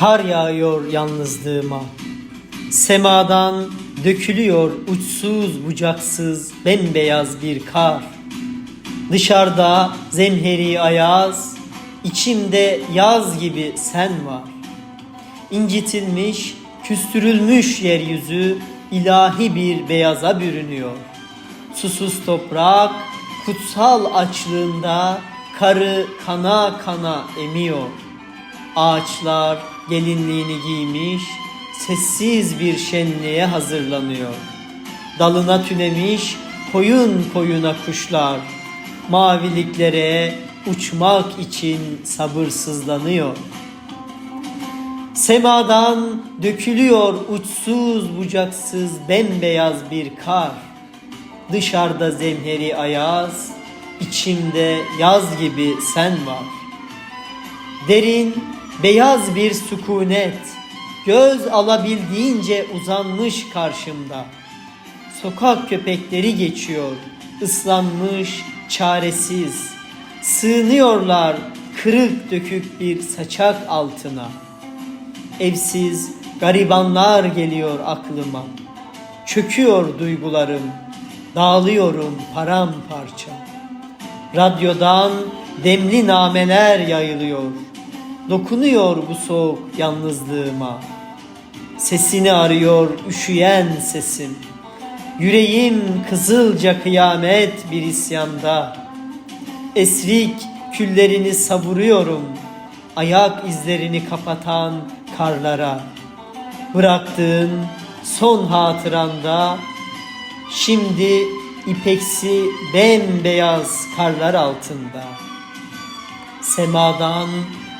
Kar yağıyor yalnızlığıma. Semadan dökülüyor uçsuz bucaksız bembeyaz bir kar. Dışarıda zemheri ayaz, içimde yaz gibi sen var. İncitilmiş, küstürülmüş yeryüzü ilahi bir beyaza bürünüyor. Susuz toprak kutsal açlığında karı kana kana emiyor. Ağaçlar gelinliğini giymiş, sessiz bir şenliğe hazırlanıyor. Dalına tünemiş koyun koyuna kuşlar, maviliklere uçmak için sabırsızlanıyor. Semadan dökülüyor uçsuz bucaksız bembeyaz bir kar. Dışarıda zemheri ayaz, içimde yaz gibi sen var. Derin, beyaz bir sükunet, göz alabildiğince uzanmış karşımda. Sokak köpekleri geçiyor, ıslanmış, çaresiz. Sığınıyorlar kırık dökük bir saçak altına. Evsiz, garibanlar geliyor aklıma. Çöküyor duygularım, dağılıyorum paramparça. Radyodan demli nameler yayılıyor. Dokunuyor bu soğuk yalnızlığıma. Sesini arıyor üşüyen sesim. Yüreğim kızılca kıyamet bir isyanda. Esrik küllerini savuruyorum. Ayak izlerini kapatan karlara. Bıraktığın son hatıranda şimdi ipeksi bembeyaz karlar altında. Semadan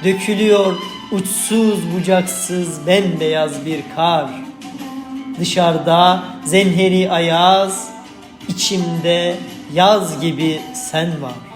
dökülüyor uçsuz bucaksız bembeyaz bir kar. Dışarıda zemheri ayaz, içimde yaz gibi sen var.